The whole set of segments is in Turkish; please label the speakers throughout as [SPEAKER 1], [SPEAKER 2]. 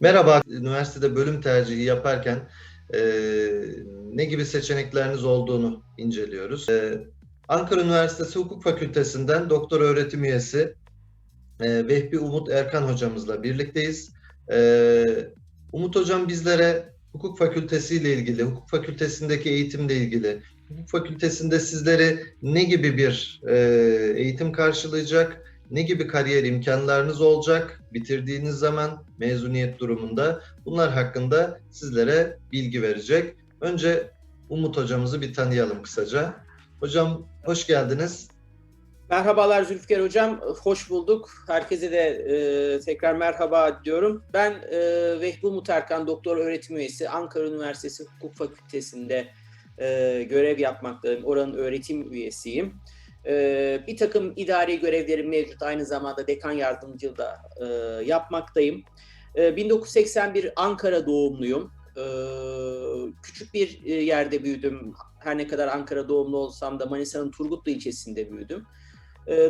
[SPEAKER 1] Merhaba, üniversitede bölüm tercihi yaparken e, ne gibi seçenekleriniz olduğunu inceliyoruz. E, Ankara Üniversitesi Hukuk Fakültesinden doktor öğretim üyesi e, Vehbi Umut Erkan hocamızla birlikteyiz. E, Umut hocam bizlere hukuk fakültesi ile ilgili, hukuk fakültesindeki eğitimle ilgili, hukuk fakültesinde sizleri ne gibi bir e, eğitim karşılayacak, ne gibi kariyer imkanlarınız olacak bitirdiğiniz zaman mezuniyet durumunda bunlar hakkında sizlere bilgi verecek. Önce Umut hocamızı bir tanıyalım kısaca. Hocam hoş geldiniz.
[SPEAKER 2] Merhabalar Zülfikar Hocam, hoş bulduk. Herkese de e, tekrar merhaba diyorum. Ben e, Vehbi Umut Erkan, doktor öğretim üyesi, Ankara Üniversitesi Hukuk Fakültesi'nde e, görev yapmaktayım. Oranın öğretim üyesiyim. E, bir takım idari görevlerim mevcut. Aynı zamanda dekan yardımcılığı da e, yapmaktayım. E, 1981 Ankara doğumluyum. E, küçük bir e, yerde büyüdüm. Her ne kadar Ankara doğumlu olsam da Manisa'nın Turgutlu ilçesinde büyüdüm.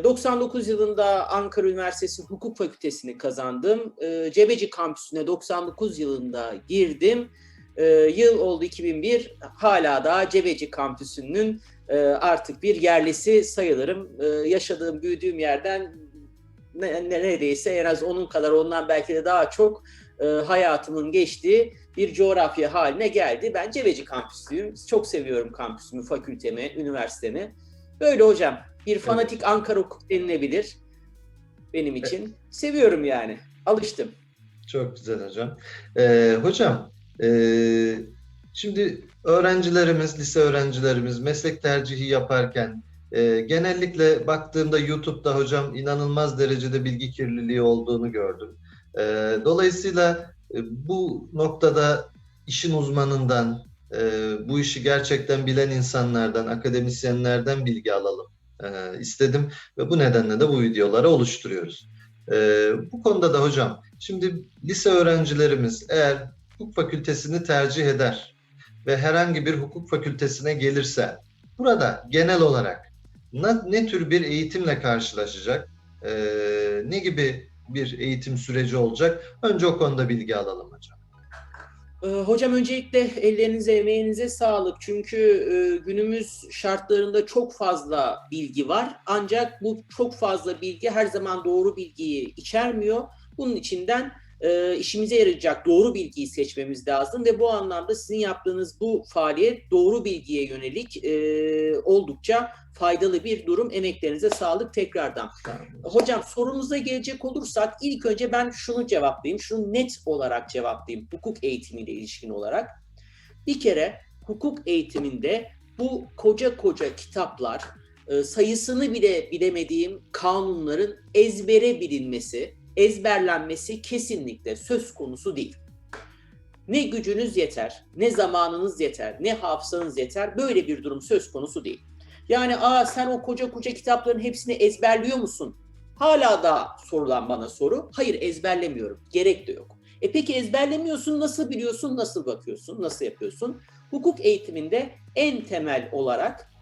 [SPEAKER 2] 99 yılında Ankara Üniversitesi Hukuk Fakültesini kazandım. Cebeci kampüsüne 99 yılında girdim. Yıl oldu 2001. Hala da Cebeci kampüsünün artık bir yerlisi sayılırım. Yaşadığım, büyüdüğüm yerden neredeyse en az onun kadar ondan belki de daha çok hayatımın geçtiği bir coğrafya haline geldi. Ben Cebeci kampüslüyüm. Çok seviyorum kampüsümü, fakültemi, üniversitemi. Böyle hocam. Bir fanatik evet. Ankara hukuk denilebilir benim için. Evet. Seviyorum yani. Alıştım.
[SPEAKER 1] Çok güzel hocam. Ee, hocam, e, şimdi öğrencilerimiz, lise öğrencilerimiz meslek tercihi yaparken e, genellikle baktığımda YouTube'da hocam inanılmaz derecede bilgi kirliliği olduğunu gördüm. E, dolayısıyla e, bu noktada işin uzmanından, e, bu işi gerçekten bilen insanlardan, akademisyenlerden bilgi alalım e, istedim ve bu nedenle de bu videoları oluşturuyoruz. E, bu konuda da hocam, şimdi lise öğrencilerimiz eğer hukuk fakültesini tercih eder ve herhangi bir hukuk fakültesine gelirse, burada genel olarak ne, ne tür bir eğitimle karşılaşacak, e, ne gibi bir eğitim süreci olacak? Önce o konuda bilgi alalım hocam.
[SPEAKER 2] Hocam öncelikle ellerinize, emeğinize sağlık. Çünkü günümüz şartlarında çok fazla bilgi var. Ancak bu çok fazla bilgi her zaman doğru bilgiyi içermiyor. Bunun içinden e, işimize yarayacak doğru bilgiyi seçmemiz lazım ve bu anlamda sizin yaptığınız bu faaliyet doğru bilgiye yönelik e, oldukça faydalı bir durum. Emeklerinize sağlık tekrardan. Hocam sorunuza gelecek olursak ilk önce ben şunu cevaplayayım. Şunu net olarak cevaplayayım hukuk eğitimiyle ilişkin olarak. Bir kere hukuk eğitiminde bu koca koca kitaplar, sayısını bile bilemediğim kanunların ezbere bilinmesi, ezberlenmesi kesinlikle söz konusu değil. Ne gücünüz yeter, ne zamanınız yeter, ne hafızanız yeter böyle bir durum söz konusu değil. Yani aa sen o koca koca kitapların hepsini ezberliyor musun? Hala da sorulan bana soru. Hayır ezberlemiyorum. Gerek de yok. E peki ezberlemiyorsun nasıl biliyorsun, nasıl bakıyorsun, nasıl yapıyorsun? Hukuk eğitiminde en temel olarak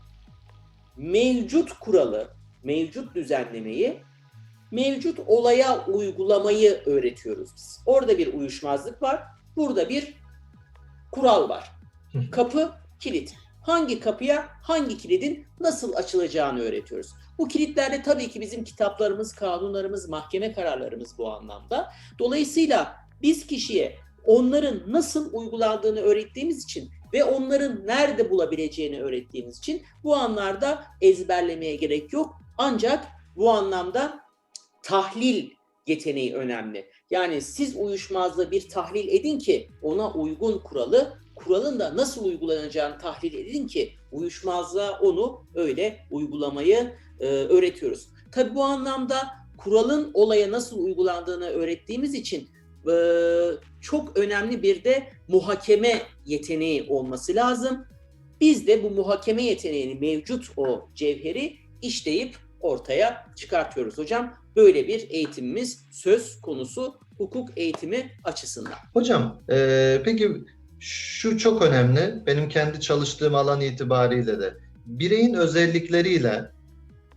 [SPEAKER 2] mevcut kuralı, mevcut düzenlemeyi mevcut olaya uygulamayı öğretiyoruz biz. Orada bir uyuşmazlık var. Burada bir kural var. Kapı, kilit. Hangi kapıya, hangi kilidin nasıl açılacağını öğretiyoruz. Bu kilitlerle tabii ki bizim kitaplarımız, kanunlarımız, mahkeme kararlarımız bu anlamda. Dolayısıyla biz kişiye onların nasıl uygulandığını öğrettiğimiz için ve onların nerede bulabileceğini öğrettiğimiz için bu anlarda ezberlemeye gerek yok. Ancak bu anlamda tahlil yeteneği önemli. Yani siz uyuşmazlığı bir tahlil edin ki ona uygun kuralı, kuralın da nasıl uygulanacağını tahlil edin ki uyuşmazlığa onu öyle uygulamayı e, öğretiyoruz. Tabi bu anlamda kuralın olaya nasıl uygulandığını öğrettiğimiz için e, çok önemli bir de muhakeme yeteneği olması lazım. Biz de bu muhakeme yeteneğini mevcut o cevheri işleyip ortaya çıkartıyoruz hocam. Böyle bir eğitimimiz söz konusu hukuk eğitimi açısından.
[SPEAKER 1] Hocam e, peki şu çok önemli. Benim kendi çalıştığım alan itibariyle de bireyin özellikleriyle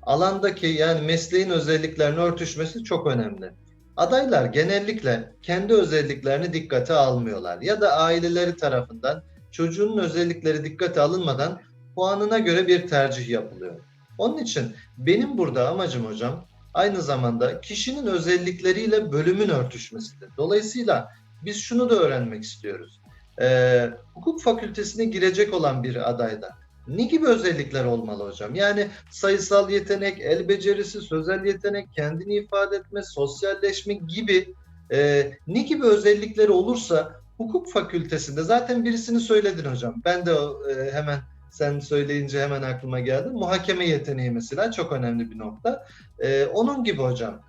[SPEAKER 1] alandaki yani mesleğin özelliklerinin örtüşmesi çok önemli. adaylar genellikle kendi özelliklerini dikkate almıyorlar ya da aileleri tarafından çocuğunun özellikleri dikkate alınmadan puanına göre bir tercih yapılıyor. Onun için benim burada amacım hocam aynı zamanda kişinin özellikleriyle bölümün örtüşmesidir. Dolayısıyla biz şunu da öğrenmek istiyoruz. Ee, hukuk fakültesine girecek olan bir adayda ne gibi özellikler olmalı hocam? Yani sayısal yetenek, el becerisi, sözel yetenek, kendini ifade etme, sosyalleşme gibi e, ne gibi özellikleri olursa hukuk fakültesinde zaten birisini söyledin hocam. Ben de e, hemen sen söyleyince hemen aklıma geldi. Muhakeme yeteneği mesela çok önemli bir nokta. E, onun gibi hocam.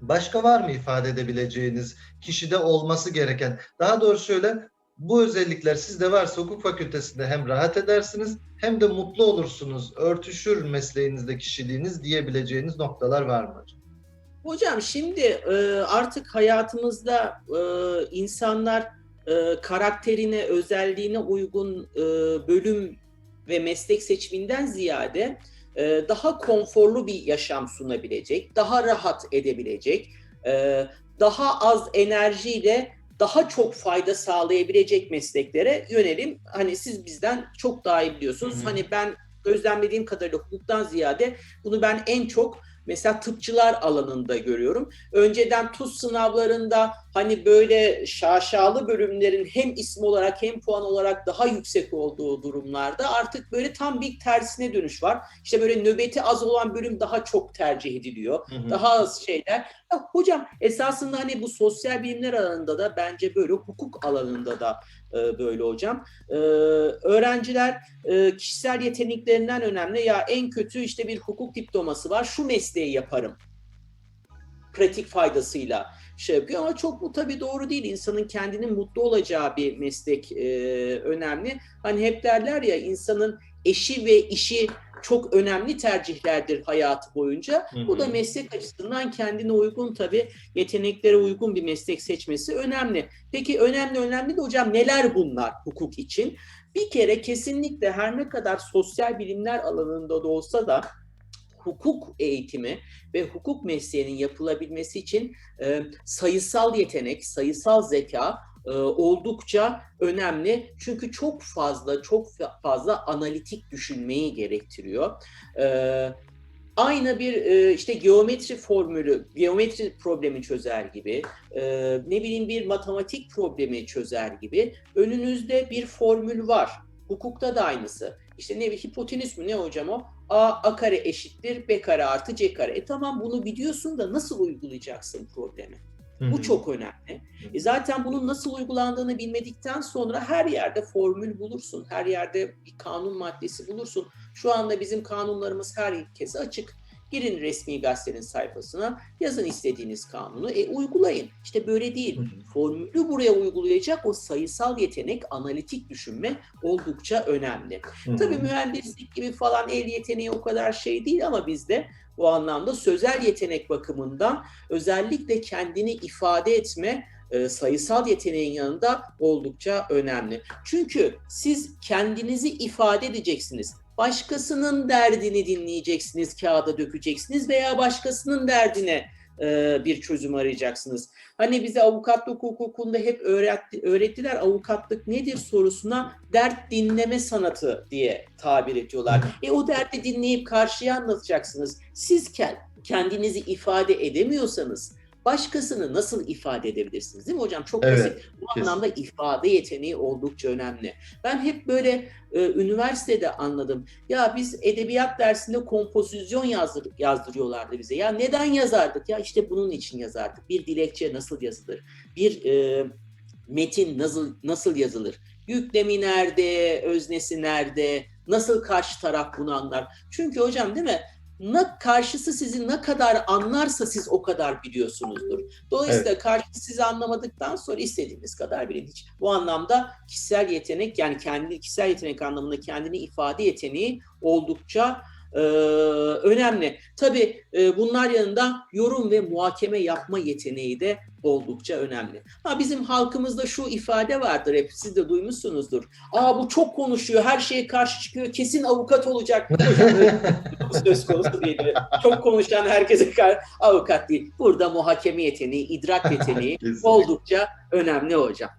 [SPEAKER 1] Başka var mı ifade edebileceğiniz kişide olması gereken? Daha doğrusu şöyle bu özellikler sizde varsa hukuk fakültesinde hem rahat edersiniz hem de mutlu olursunuz. Örtüşür mesleğinizde kişiliğiniz diyebileceğiniz noktalar var mı hocam?
[SPEAKER 2] Hocam şimdi e, artık hayatımızda e, insanlar e, karakterine, özelliğine uygun bölüm ve meslek seçiminden ziyade e, daha konforlu bir yaşam sunabilecek, daha rahat edebilecek, e, daha az enerjiyle daha çok fayda sağlayabilecek mesleklere yönelim. Hani siz bizden çok daha iyi biliyorsunuz.
[SPEAKER 1] Hı hı.
[SPEAKER 2] Hani ben gözlemlediğim kadarıyla hukuktan ziyade bunu ben en çok mesela tıpçılar alanında görüyorum. Önceden TUS sınavlarında hani böyle şaşalı bölümlerin hem isim olarak hem puan olarak daha yüksek olduğu durumlarda artık böyle tam bir tersine dönüş var. İşte böyle nöbeti az olan bölüm daha çok tercih ediliyor.
[SPEAKER 1] Hı hı.
[SPEAKER 2] Daha az şeyler. Ya hocam esasında hani bu sosyal bilimler alanında da bence böyle hukuk alanında da e, böyle hocam. E, öğrenciler e, kişisel yeteneklerinden önemli. Ya en kötü işte bir hukuk diploması var. Şu mesleği yaparım. Pratik faydasıyla şey yapıyor ama çok bu tabii doğru değil. İnsanın kendinin mutlu olacağı bir meslek önemli. Hani hep derler ya insanın eşi ve işi çok önemli tercihlerdir hayatı boyunca.
[SPEAKER 1] Hı hı.
[SPEAKER 2] Bu da meslek açısından kendine uygun tabii yeteneklere uygun bir meslek seçmesi önemli. Peki önemli önemli de hocam neler bunlar hukuk için? Bir kere kesinlikle her ne kadar sosyal bilimler alanında da olsa da hukuk eğitimi ve hukuk mesleğinin yapılabilmesi için e, sayısal yetenek, sayısal zeka e, oldukça önemli. Çünkü çok fazla, çok fa- fazla analitik düşünmeyi gerektiriyor. E, aynı bir e, işte geometri formülü, geometri problemi çözer gibi, ne bileyim bir matematik problemi çözer gibi önünüzde bir formül var. Hukukta da aynısı. İşte ne bir hipotenüs mü ne hocam o? A, A kare eşittir B kare artı C kare. E tamam bunu biliyorsun da nasıl uygulayacaksın problemi? Bu çok önemli. E zaten bunun nasıl uygulandığını bilmedikten sonra her yerde formül bulursun. Her yerde bir kanun maddesi bulursun. Şu anda bizim kanunlarımız herkese açık. Girin resmi gazetenin sayfasına, yazın istediğiniz kanunu, e uygulayın. İşte böyle değil. Formülü buraya uygulayacak o sayısal yetenek, analitik düşünme oldukça önemli.
[SPEAKER 1] Hı hı.
[SPEAKER 2] Tabii mühendislik gibi falan el yeteneği o kadar şey değil ama bizde bu anlamda sözel yetenek bakımından özellikle kendini ifade etme e, sayısal yeteneğin yanında oldukça önemli. Çünkü siz kendinizi ifade edeceksiniz. Başkasının derdini dinleyeceksiniz, kağıda dökeceksiniz veya başkasının derdine e, bir çözüm arayacaksınız. Hani bize avukatlık hukukunda hep öğretti, öğrettiler avukatlık nedir sorusuna dert dinleme sanatı diye tabir ediyorlar. E o derdi dinleyip karşıya anlatacaksınız. Siz ke- kendinizi ifade edemiyorsanız başkasını nasıl ifade edebilirsiniz değil mi hocam? Çok
[SPEAKER 1] Evet,
[SPEAKER 2] basit. Bu
[SPEAKER 1] kesin.
[SPEAKER 2] anlamda ifade yeteneği oldukça önemli. Ben hep böyle e, üniversitede anladım. Ya biz edebiyat dersinde kompozisyon yazdır, yazdırıyorlardı bize. Ya neden yazardık? Ya işte bunun için yazardık. Bir dilekçe nasıl yazılır? Bir e, metin nasıl nasıl yazılır? Yüklemi nerede? Öznesi nerede? Nasıl karşı taraf bunu anlar? Çünkü hocam değil mi? Ne karşısı sizi ne kadar anlarsa siz o kadar biliyorsunuzdur. Dolayısıyla karşısı sizi anlamadıktan sonra istediğiniz kadar bilin hiç. Bu anlamda kişisel yetenek yani kendi kişisel yetenek anlamında kendini ifade yeteneği oldukça e, önemli. Tabii e, bunlar yanında yorum ve muhakeme yapma yeteneği de oldukça önemli. Ha bizim halkımızda şu ifade vardır hep siz de duymuşsunuzdur. Aa bu çok konuşuyor, her şeye karşı çıkıyor, kesin avukat olacak. Söz konusu değil. Çok konuşan herkese karşı avukat değil. Burada muhakeme yeteneği, idrak yeteneği oldukça önemli hocam.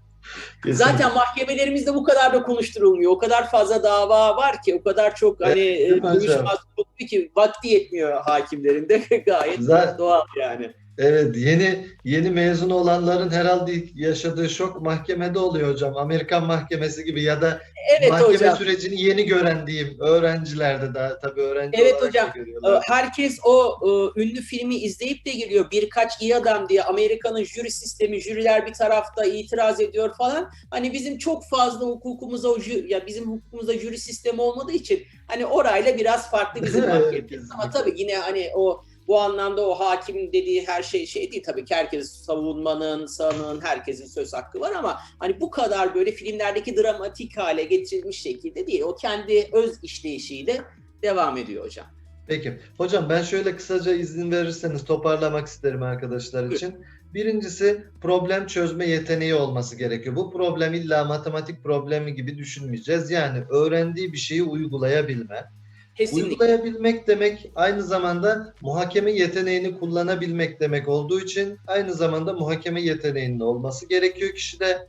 [SPEAKER 2] Zaten mahkemelerimizde bu kadar da konuşturulmuyor. O kadar fazla dava var ki, o kadar çok hani
[SPEAKER 1] Evet,
[SPEAKER 2] e, duruşmaz tuttu ki vakti yetmiyor hakimlerin de gayet
[SPEAKER 1] Zaten-
[SPEAKER 2] doğal yani.
[SPEAKER 1] Evet, yeni yeni mezun olanların herhalde ilk yaşadığı şok mahkemede oluyor hocam. Amerikan mahkemesi gibi ya da
[SPEAKER 2] Evet
[SPEAKER 1] mahkeme
[SPEAKER 2] hocam.
[SPEAKER 1] sürecini yeni gören diyeyim. Öğrenciler de daha tabii öğrenci
[SPEAKER 2] Evet
[SPEAKER 1] olarak
[SPEAKER 2] hocam.
[SPEAKER 1] da görüyorlar.
[SPEAKER 2] Herkes o e, ünlü filmi izleyip de geliyor. Birkaç iyi adam diye Amerika'nın jüri sistemi, jüriler bir tarafta itiraz ediyor falan. Hani bizim çok fazla hukukumuza o jü- ya bizim hukukumuzda jüri sistemi olmadığı için hani orayla biraz farklı bizim
[SPEAKER 1] Evet,
[SPEAKER 2] mahkememiz. Ama tabii yine hani o bu anlamda o hakimin dediği her şey şey değil tabii ki herkes savunmanın, sanığın, herkesin söz hakkı var ama hani bu kadar böyle filmlerdeki dramatik hale getirilmiş şekilde değil. O kendi öz işleyişiyle devam ediyor hocam.
[SPEAKER 1] Peki. Hocam ben şöyle kısaca izin verirseniz toparlamak isterim arkadaşlar için. Birincisi problem çözme yeteneği olması gerekiyor. Bu problem illa matematik problemi gibi düşünmeyeceğiz. Yani öğrendiği bir şeyi uygulayabilme.
[SPEAKER 2] Kesinlikle.
[SPEAKER 1] Uygulayabilmek demek aynı zamanda muhakeme yeteneğini kullanabilmek demek olduğu için aynı zamanda muhakeme yeteneğinin olması gerekiyor kişide.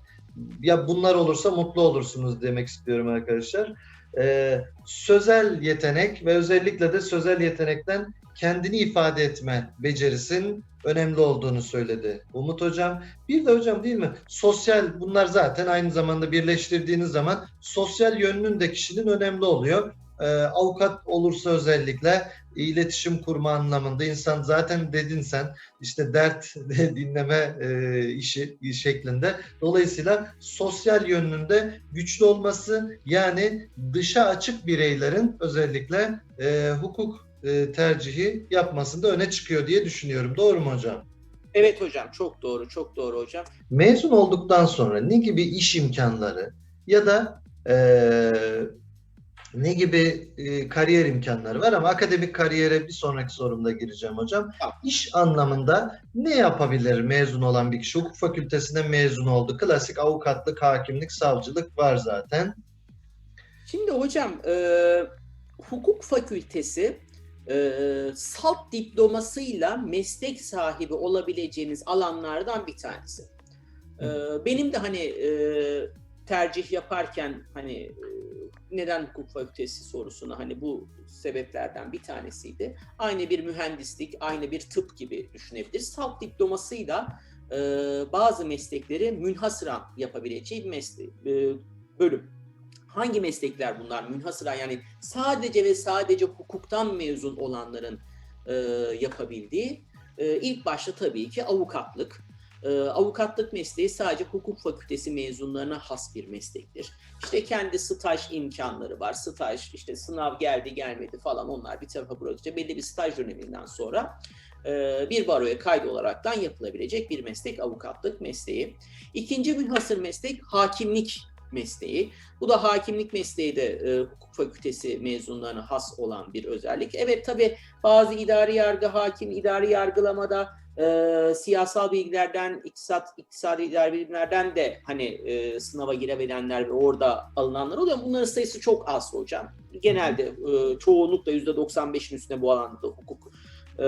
[SPEAKER 1] Ya bunlar olursa mutlu olursunuz demek istiyorum arkadaşlar. Ee, sözel yetenek ve özellikle de sözel yetenekten kendini ifade etme becerisin önemli olduğunu söyledi Umut Hocam. Bir de hocam değil mi? Sosyal bunlar zaten aynı zamanda birleştirdiğiniz zaman sosyal yönünün de kişinin önemli oluyor. Ee, avukat olursa özellikle iletişim kurma anlamında insan zaten dedin sen işte dert dinleme e, işi şeklinde. Dolayısıyla sosyal yönünde güçlü olması yani dışa açık bireylerin özellikle e, hukuk e, tercihi yapmasında öne çıkıyor diye düşünüyorum. Doğru mu hocam?
[SPEAKER 2] Evet hocam çok doğru çok doğru hocam.
[SPEAKER 1] Mezun olduktan sonra ne gibi iş imkanları ya da e, ne gibi e, kariyer imkanları var ama akademik kariyere bir sonraki sorumda gireceğim hocam. İş anlamında ne yapabilir mezun olan bir kişi? Hukuk fakültesine mezun oldu. Klasik avukatlık, hakimlik, savcılık var zaten.
[SPEAKER 2] Şimdi hocam e, hukuk fakültesi e, salt diplomasıyla meslek sahibi olabileceğiniz alanlardan bir tanesi. E, benim de hani e, tercih yaparken hani e, neden hukuk fakültesi sorusuna hani bu sebeplerden bir tanesiydi. Aynı bir mühendislik, aynı bir tıp gibi düşünebiliriz. Salt diplomasıyla e, bazı meslekleri münhasıran yapabileceği bir meslek, e, bölüm. Hangi meslekler bunlar? Münhasıran yani sadece ve sadece hukuktan mezun olanların e, yapabildiği. E, ilk başta tabii ki avukatlık. E, avukatlık mesleği sadece hukuk fakültesi mezunlarına has bir meslektir. İşte kendi staj imkanları var. Staj, işte sınav geldi gelmedi falan onlar bir tarafa bırakınca belli bir staj döneminden sonra e, bir baroya kaydı olaraktan yapılabilecek bir meslek avukatlık mesleği. İkinci münhasır meslek hakimlik mesleği. Bu da hakimlik mesleği de e, hukuk fakültesi mezunlarına has olan bir özellik. Evet tabi bazı idari yargı hakim, idari yargılamada e, siyasal bilgilerden, iktisat, iktisadi idari bilimlerden de hani e, sınava girebilenler ve orada alınanlar oluyor. Bunların sayısı çok az hocam. Genelde e, çoğunlukla %95'in üstünde bu alanda hukuk e,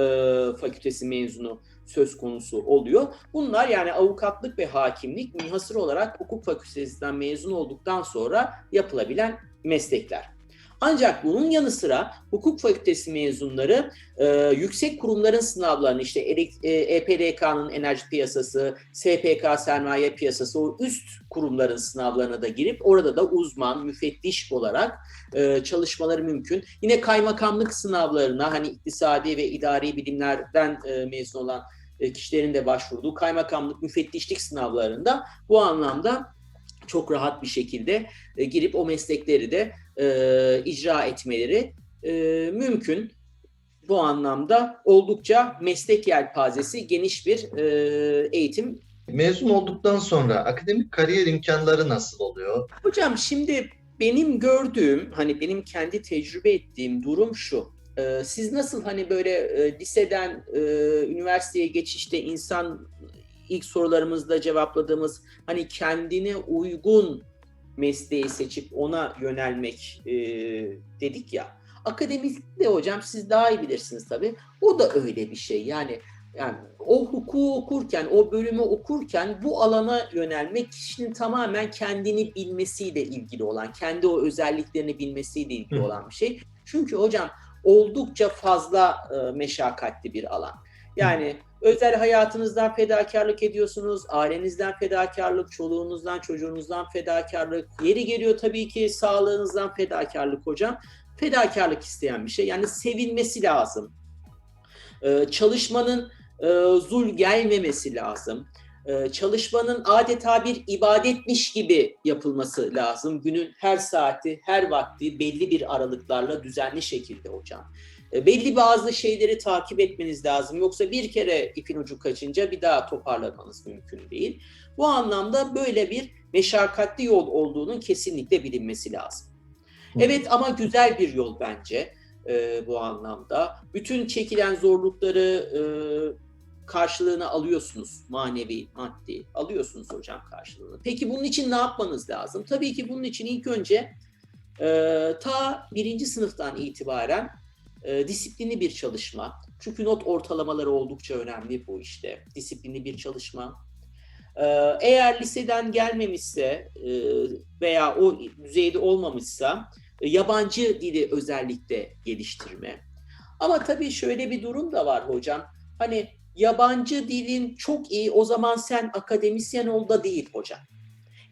[SPEAKER 2] fakültesi mezunu söz konusu oluyor. Bunlar yani avukatlık ve hakimlik münhasır olarak hukuk fakültesinden mezun olduktan sonra yapılabilen meslekler. Ancak bunun yanı sıra hukuk fakültesi mezunları e, yüksek kurumların sınavlarını işte EPDK'nın enerji piyasası, SPK sermaye piyasası o üst kurumların sınavlarına da girip orada da uzman, müfettiş olarak e, çalışmaları mümkün. Yine kaymakamlık sınavlarına hani iktisadi ve idari bilimlerden e, mezun olan e, kişilerin de başvurduğu kaymakamlık, müfettişlik sınavlarında bu anlamda çok rahat bir şekilde e, girip o meslekleri de e, icra etmeleri e, mümkün. Bu anlamda oldukça meslek yelpazesi geniş bir e, eğitim.
[SPEAKER 1] Mezun olduktan sonra akademik kariyer imkanları nasıl oluyor?
[SPEAKER 2] Hocam şimdi benim gördüğüm, hani benim kendi tecrübe ettiğim durum şu. Ee, siz nasıl hani böyle e, liseden e, üniversiteye geçişte insan ilk sorularımızda cevapladığımız hani kendine uygun mesleği seçip ona yönelmek e, dedik ya. Akademikte hocam siz daha iyi bilirsiniz tabii. O da öyle bir şey. Yani yani o hukuku okurken, o bölümü okurken bu alana yönelmek kişinin tamamen kendini bilmesiyle ilgili olan, kendi o özelliklerini bilmesiyle ilgili
[SPEAKER 1] Hı.
[SPEAKER 2] olan bir şey. Çünkü hocam oldukça fazla e, meşakkatli bir alan. Yani özel hayatınızdan fedakarlık ediyorsunuz, ailenizden fedakarlık, çoluğunuzdan, çocuğunuzdan fedakarlık, yeri geliyor tabii ki sağlığınızdan fedakarlık hocam. Fedakarlık isteyen bir şey. Yani sevilmesi lazım. Ee, çalışmanın e, zul gelmemesi lazım. Ee, çalışmanın adeta bir ibadetmiş gibi yapılması lazım. Günün her saati, her vakti belli bir aralıklarla düzenli şekilde hocam. E, belli bazı şeyleri takip etmeniz lazım. Yoksa bir kere ipin ucu kaçınca bir daha toparlamanız mümkün değil. Bu anlamda böyle bir meşakkatli yol olduğunun kesinlikle bilinmesi lazım. Evet ama güzel bir yol bence e, bu anlamda. Bütün çekilen zorlukları e, karşılığını alıyorsunuz. Manevi, maddi alıyorsunuz hocam karşılığını. Peki bunun için ne yapmanız lazım? Tabii ki bunun için ilk önce e, ta birinci sınıftan itibaren e, disiplinli bir çalışma. Çünkü not ortalamaları oldukça önemli bu işte. Disiplinli bir çalışma. E, eğer liseden gelmemişse e, veya o düzeyde olmamışsa e, yabancı dili özellikle geliştirme. Ama tabii şöyle bir durum da var hocam. Hani yabancı dilin çok iyi o zaman sen akademisyen ol da değil hocam.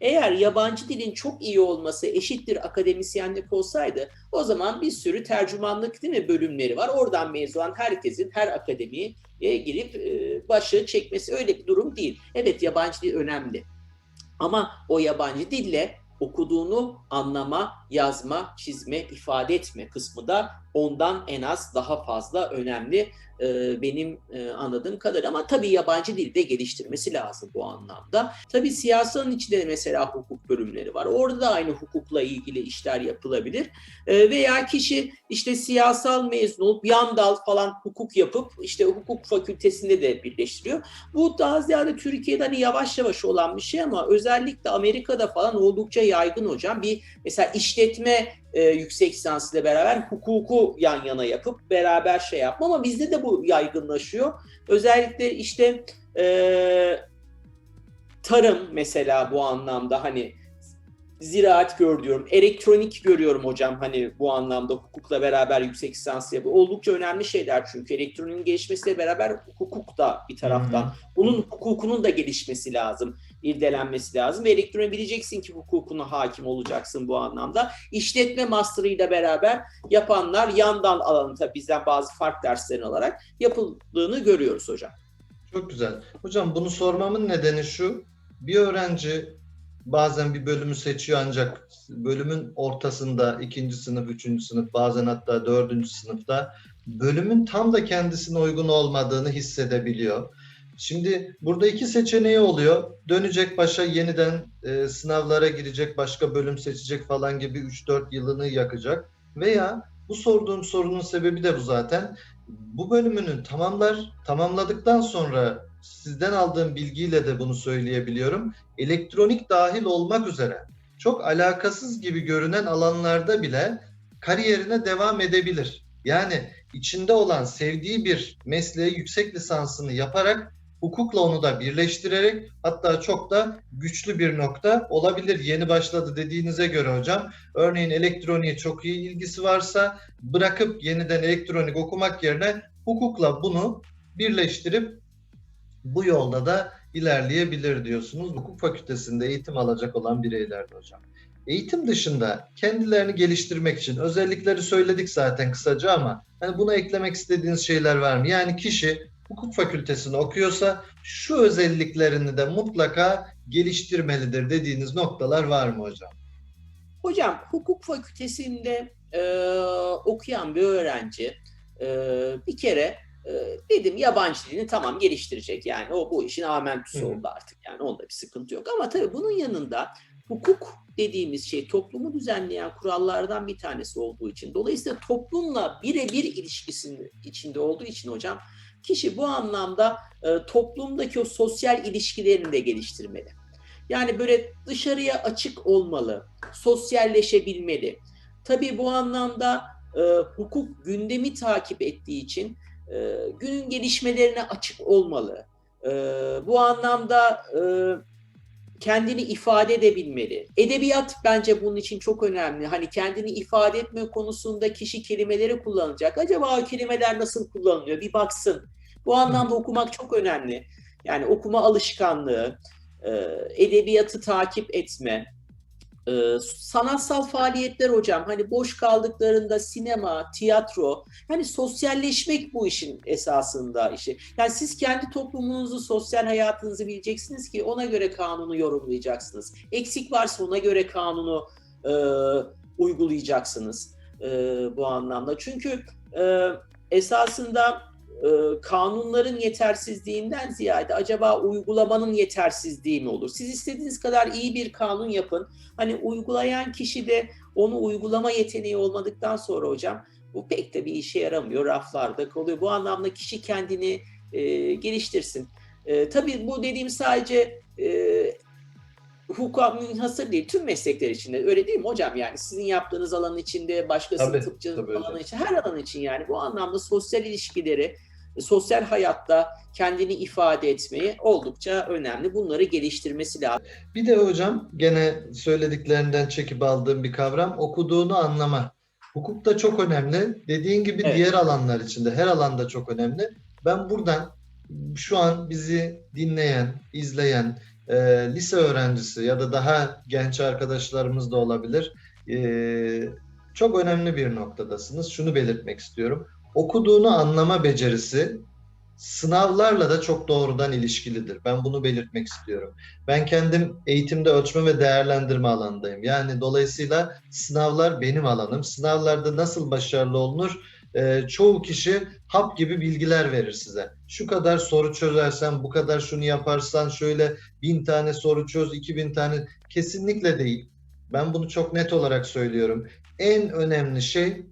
[SPEAKER 2] Eğer yabancı dilin çok iyi olması eşittir akademisyenlik olsaydı o zaman bir sürü tercümanlık değil mi bölümleri var. Oradan mezun herkesin her akademiye girip e, başı çekmesi öyle bir durum değil. Evet yabancı dil önemli. Ama o yabancı dille okuduğunu anlama, yazma, çizme, ifade etme kısmı da ondan en az daha fazla önemli e, benim e, anladığım kadar. Ama tabii yabancı dilde geliştirmesi lazım bu anlamda. Tabii siyasanın içinde de mesela hukuk bölümleri var. Orada da aynı hukukla ilgili işler yapılabilir. E, veya kişi işte siyasal mezun olup yan dal falan hukuk yapıp işte hukuk fakültesinde de birleştiriyor. Bu daha ziyade Türkiye'de hani yavaş yavaş olan bir şey ama özellikle Amerika'da falan oldukça yaygın hocam. Bir mesela işletme e, yüksek lisansıyla beraber hukuku yan yana yapıp beraber şey yapma ama bizde de bu yaygınlaşıyor. Özellikle işte e, tarım mesela bu anlamda hani ziraat gör diyorum, elektronik görüyorum hocam hani bu anlamda hukukla beraber yüksek lisans yapıyor. Oldukça önemli şeyler çünkü elektroniğin gelişmesiyle beraber hukuk da bir taraftan.
[SPEAKER 1] Hı.
[SPEAKER 2] Bunun hukukunun da gelişmesi lazım, irdelenmesi lazım ve elektroniği bileceksin ki hukukuna hakim olacaksın bu anlamda. İşletme master'ıyla beraber yapanlar yandan alanı tabii bizden bazı fark derslerini alarak yapıldığını görüyoruz hocam.
[SPEAKER 1] Çok güzel. Hocam bunu sormamın nedeni şu. Bir öğrenci bazen bir bölümü seçiyor ancak bölümün ortasında ikinci sınıf, üçüncü sınıf, bazen hatta dördüncü sınıfta bölümün tam da kendisine uygun olmadığını hissedebiliyor. Şimdi burada iki seçeneği oluyor. Dönecek başa yeniden e, sınavlara girecek, başka bölüm seçecek falan gibi 3-4 yılını yakacak. Veya bu sorduğum sorunun sebebi de bu zaten. Bu bölümünü tamamlar, tamamladıktan sonra sizden aldığım bilgiyle de bunu söyleyebiliyorum. Elektronik dahil olmak üzere çok alakasız gibi görünen alanlarda bile kariyerine devam edebilir. Yani içinde olan sevdiği bir mesleğe yüksek lisansını yaparak hukukla onu da birleştirerek hatta çok da güçlü bir nokta olabilir. Yeni başladı dediğinize göre hocam. Örneğin elektroniğe çok iyi ilgisi varsa bırakıp yeniden elektronik okumak yerine hukukla bunu birleştirip bu yolda da ilerleyebilir diyorsunuz. Hukuk fakültesinde eğitim alacak olan bireylerde hocam. Eğitim dışında kendilerini geliştirmek için özellikleri söyledik zaten kısaca ama hani buna eklemek istediğiniz şeyler var mı? Yani kişi hukuk fakültesini okuyorsa şu özelliklerini de mutlaka geliştirmelidir dediğiniz noktalar var mı hocam?
[SPEAKER 2] Hocam hukuk fakültesinde e, okuyan bir öğrenci e, bir kere e, dedim yabancı dilini tamam geliştirecek yani o bu işin
[SPEAKER 1] hı.
[SPEAKER 2] oldu artık yani onda bir sıkıntı yok ama tabii bunun yanında hukuk dediğimiz şey toplumu düzenleyen kurallardan bir tanesi olduğu için dolayısıyla toplumla birebir ilişkisinin içinde olduğu için hocam kişi bu anlamda e, toplumdaki o sosyal ilişkilerini de geliştirmeli. Yani böyle dışarıya açık olmalı, sosyalleşebilmeli. Tabii bu anlamda e, hukuk gündemi takip ettiği için e, günün gelişmelerine açık olmalı. E, bu anlamda e, kendini ifade edebilmeli. Edebiyat bence bunun için çok önemli. Hani kendini ifade etme konusunda kişi kelimeleri kullanacak. Acaba o kelimeler nasıl kullanılıyor? Bir baksın. Bu anlamda okumak çok önemli. Yani okuma alışkanlığı, edebiyatı takip etme, e, sanatsal faaliyetler hocam. Hani boş kaldıklarında sinema, tiyatro, hani sosyalleşmek bu işin esasında işi. Yani siz kendi toplumunuzu, sosyal hayatınızı bileceksiniz ki ona göre kanunu yorumlayacaksınız. Eksik varsa ona göre kanunu e, uygulayacaksınız e, bu anlamda. Çünkü e, esasında e, kanunların yetersizliğinden ziyade acaba uygulamanın yetersizliği mi olur? Siz istediğiniz kadar iyi bir kanun yapın. Hani uygulayan kişi de onu uygulama yeteneği olmadıktan sonra hocam bu pek de bir işe yaramıyor. Raflarda kalıyor. Bu anlamda kişi kendini e, geliştirsin. E, tabii bu dediğim sadece e, hukuka münhasır değil. Tüm meslekler içinde. Öyle değil mi hocam? Yani sizin yaptığınız alanın içinde, başkasının
[SPEAKER 1] Tabii,
[SPEAKER 2] tıpçının
[SPEAKER 1] tabii
[SPEAKER 2] alanı için, her alan için yani. Bu anlamda sosyal ilişkileri, sosyal hayatta kendini ifade etmeyi oldukça önemli. Bunları geliştirmesi lazım.
[SPEAKER 1] Bir de hocam gene söylediklerinden çekip aldığım bir kavram okuduğunu anlama. Hukuk da çok önemli. Dediğin gibi
[SPEAKER 2] Evet.
[SPEAKER 1] diğer alanlar içinde her alanda çok önemli. Ben buradan şu an bizi dinleyen, izleyen e, lise öğrencisi ya da daha genç arkadaşlarımız da olabilir. E, çok önemli bir noktadasınız. Şunu belirtmek istiyorum. Okuduğunu anlama becerisi sınavlarla da çok doğrudan ilişkilidir. Ben bunu belirtmek istiyorum. Ben kendim eğitimde ölçme ve değerlendirme alanındayım. Yani dolayısıyla sınavlar benim alanım. Sınavlarda nasıl başarılı olunur? Ee, çoğu kişi hap gibi bilgiler verir size. Şu kadar soru çözersen, bu kadar şunu yaparsan, şöyle bin tane soru çöz, iki bin tane. Kesinlikle değil. Ben bunu çok net olarak söylüyorum. En önemli şey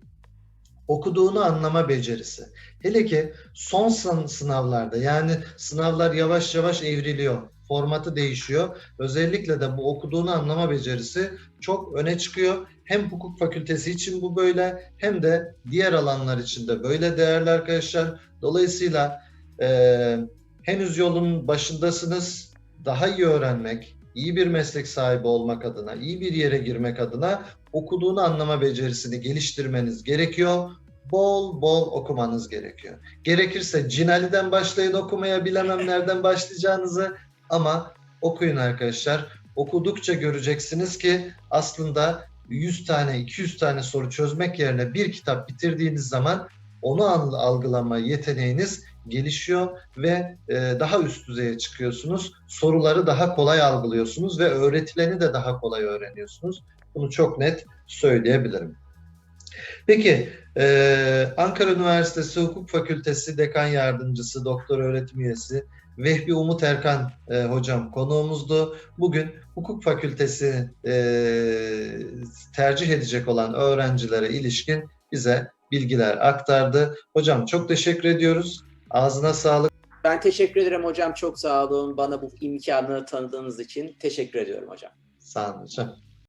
[SPEAKER 1] okuduğunu anlama becerisi. Hele ki son sın- sınavlarda yani sınavlar yavaş yavaş evriliyor. Formatı değişiyor. Özellikle de bu okuduğunu anlama becerisi çok öne çıkıyor. Hem hukuk fakültesi için bu böyle hem de diğer alanlar için de böyle değerli arkadaşlar. Dolayısıyla eee, henüz yolun başındasınız. Daha iyi öğrenmek, iyi bir meslek sahibi olmak adına, iyi bir yere girmek adına okuduğunu anlama becerisini geliştirmeniz gerekiyor bol bol okumanız gerekiyor. Gerekirse Cinali'den başlayın okumaya bilemem nereden başlayacağınızı ama okuyun arkadaşlar. Okudukça göreceksiniz ki aslında 100 tane 200 tane soru çözmek yerine bir kitap bitirdiğiniz zaman onu al- algılama yeteneğiniz gelişiyor ve e, daha üst düzeye çıkıyorsunuz. Soruları daha kolay algılıyorsunuz ve öğretileni de daha kolay öğreniyorsunuz. Bunu çok net söyleyebilirim. Peki ee, Ankara Üniversitesi Hukuk Fakültesi Dekan Yardımcısı, Doktor Öğretim Üyesi Vehbi Umut Erkan e, hocam konuğumuzdu. Bugün hukuk fakültesi e, tercih edecek olan öğrencilere ilişkin bize bilgiler aktardı. Hocam çok teşekkür ediyoruz. Ağzına sağlık.
[SPEAKER 2] Ben teşekkür ederim hocam. Çok sağ olun. Bana bu imkanı tanıdığınız için teşekkür ediyorum hocam.
[SPEAKER 1] Sağ olun hocam.